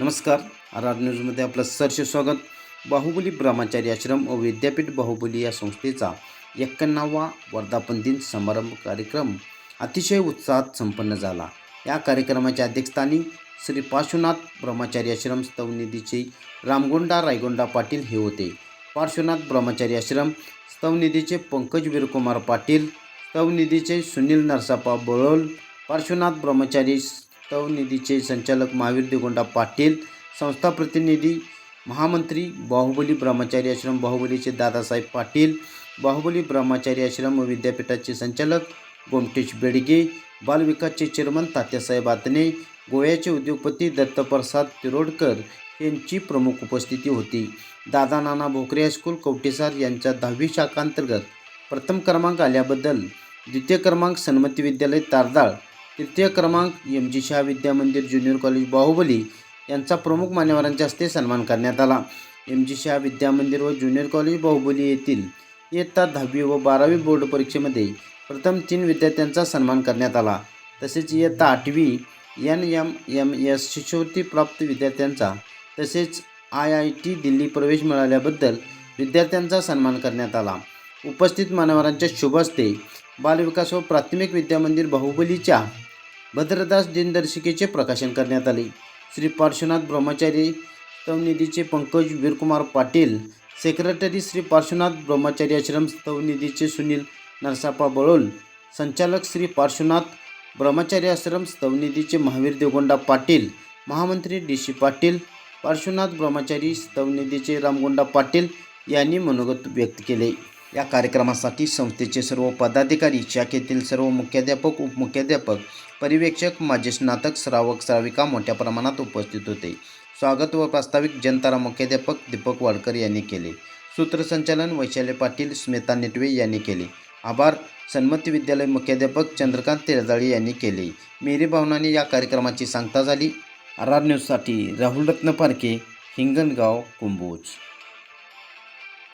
नमस्कार. R R न्यूजमध्ये आपलं सरसे स्वागत. बाहुबली ब्रह्मचारी आश्रम व विद्यापीठ बाहुबली या संस्थेचा एक्क्याण्णवा वर्धापन दिन समारंभ कार्यक्रम अतिशय उत्साहात संपन्न झाला. या कार्यक्रमाच्या अध्यक्षस्थानी श्री पार्श्वनाथ ब्रह्मचारी आश्रम स्तवनिधीचे रामगोंडा रायगोंडा पाटील हे होते. पार्श्वनाथ ब्रह्मचारी आश्रम स्तवनिधीचे पंकज वीरकुमार पाटील स्तवनिधीचे सुनील नरसापा बळोल पार्श्वनाथ ब्रह्मचारी तव निधीचे संचालक महावीर देगोंडा पाटील संस्था प्रतिनिधी महामंत्री बाहुबली ब्रह्मचारी आश्रम बाहुबलीचे दादासाहेब पाटील बाहुबली ब्रह्मचारी आश्रम व विद्यापीठाचे संचालक गोमटेश बेडगे बालविकासचे चेअरमन तात्यासाहेब आतने गोव्याचे उद्योगपती दत्तप्रसाद तिरोडकर यांची प्रमुख उपस्थिती होती. दादा नाना भोकरे हायस्कूल कवटेसार यांच्या दहावी शाखांतर्गत प्रथम क्रमांक आल्याबद्दल द्वितीय क्रमांक सन्मती विद्यालय तारदाळ तृतीय क्रमांक एम जी शाह विद्या मंदिर ज्युनियर कॉलेज बाहुबली यांचा प्रमुख मान्यवरांच्या हस्ते सन्मान करण्यात आला. एम जी शाह विद्या मंदिर व ज्युनियर कॉलेज बाहुबली येथील इयत्ता दहावी व बारावी बोर्ड परीक्षेमध्ये प्रथम तीन विद्यार्थ्यांचा सन्मान करण्यात आला. तसेच इयत्ता आठवी एन एम एम एस शिष्यवृत्ती प्राप्त विद्यार्थ्यांचा तसेच आय आय टी दिल्ली प्रवेश मिळाल्याबद्दल विद्यार्थ्यांचा सन्मान करण्यात आला. उपस्थित मान्यवरांच्या शुभ हस्ते बालविकास व प्राथमिक विद्यामंदिर बाहुबलीच्या भद्रदास दिनदर्शिकेचे प्रकाशन करण्यात आले. श्री पार्श्वनाथ ब्रह्मचारी स्तवनिधीचे पंकज वीरकुमार पाटील सेक्रेटरी श्री पार्श्वनाथ ब्रह्मचारी आश्रम स्तवनिधीचे सुनील नरसापा बळोल संचालक श्री पार्श्वनाथ ब्रह्मचारी आश्रम स्तवनिधीचे महावीर देवगोंडा पाटील महामंत्री डी सी पाटील पार्श्वनाथ ब्रह्मचारी स्तवनिधीचे रामगोंडा पाटील यांनी मनोगत व्यक्त केले. या कार्यक्रमासाठी संस्थेचे सर्व पदाधिकारी शाखेतील सर्व मुख्याध्यापक उपमुख्याध्यापक परिवेक्षक माजी स्नातक श्रावक श्राविका मोठ्या प्रमाणात उपस्थित होते. स्वागत व प्रास्ताविक जनतारा मुख्याध्यापक दीपक वाडकर यांनी केले. सूत्रसंचालन वैशाल्य पाटील स्मिता नेटवे यांनी केले. आभार. सन्मती विद्यालय मुख्याध्यापक चंद्रकांत तेरजाळी यांनी केले. मेरी भावनाने या कार्यक्रमाची सांगता झाली. आर आर न्यूजसाठी राहुल रत्न पारखे हिंगणगाव कुंभोज.